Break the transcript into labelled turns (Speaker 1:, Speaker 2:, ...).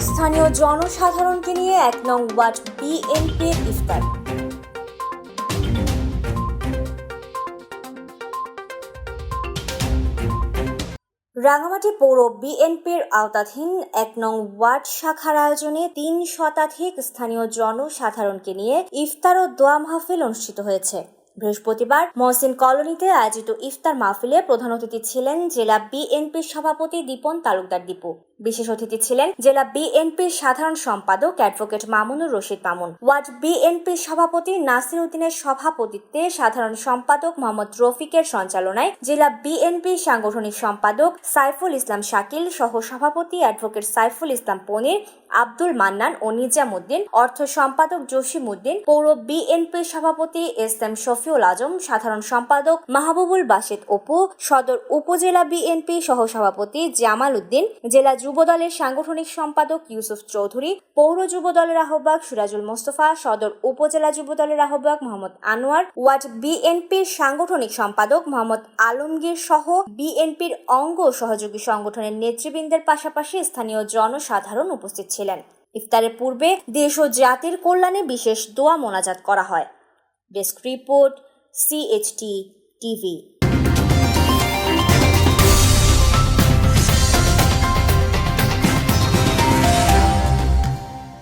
Speaker 1: স্থানীয় জনসাধারণকে নিয়ে এক নং ওয়ার্ড বিএনপির ইফতার। রাঙামাটি পৌর বিএনপির আওতাধীন এক নং ওয়ার্ড শাখার আয়োজনে তিন শতাধিক স্থানীয় জনসাধারণকে নিয়ে ইফতার ও দোয়া মাহফিল অনুষ্ঠিত হয়েছে। বৃহস্পতিবার মহসিন কলোনিতে আয়োজিত ইফতার মাহফিলে প্রধান অতিথি ছিলেন জেলা বিএনপির সভাপতি দীপন তালুকদার দীপু। বিশেষ অতিথি ছিলেন জেলা বিএনপির সাধারণ সম্পাদক অ্যাডভোকেট মামুনুর রশিদ মামুন। ওয়ার্ড বিএনপির সভাপতি নাসির উদ্দিনের সভাপতিত্বে সাধারণ সম্পাদক মোহাম্মদ রফিকের সঞ্চালনায় জেলা বিএনপি সাংগঠনিক সম্পাদক সাইফুল ইসলাম শাকিল সহ সভাপতি অ্যাডভোকেট সাইফুল ইসলাম পনির, আব্দুল মান্নান ও নিজামুদ্দিন, অর্থ সম্পাদক জসিম উদ্দিন পৌর বিএনপির সভাপতি এস এম শফিউল আজম, সাধারণ সম্পাদক মাহবুবুল বাসিদ অপু, সদর উপজেলা বিএনপি সহ সভাপতি জামাল উদ্দিন, জেলা যুব দলের সাংগঠনিক সম্পাদক ইউসুফ চৌধুরী, পৌর যুব দলের আহ্বায়ক সিরাজুল মোস্তফা, সদর উপজেলা যুব দলের আহ্বায়ক মোহাম্মদ আনোয়ার, ওয়ার্ড বিএনপির সাংগঠনিক সম্পাদক মোহাম্মদ আলমগীর সহ বিএনপির অঙ্গ সহযোগী সংগঠনের নেতৃবৃন্দের পাশাপাশি স্থানীয় জনসাধারণ উপস্থিত ছিলেন। ইফতারের পূর্বে দেশ ও জাতির কল্যাণে বিশেষ দোয়া মোনাজাত করা হয়। Desk Report, CHT TV.